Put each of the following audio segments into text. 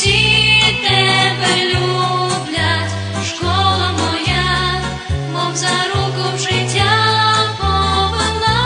всі тебе люблять, школа моя, мов за руку в життя повела.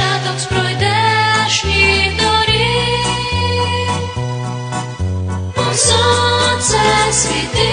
дівчаток з пройдешніх доріг, бо сонце світи.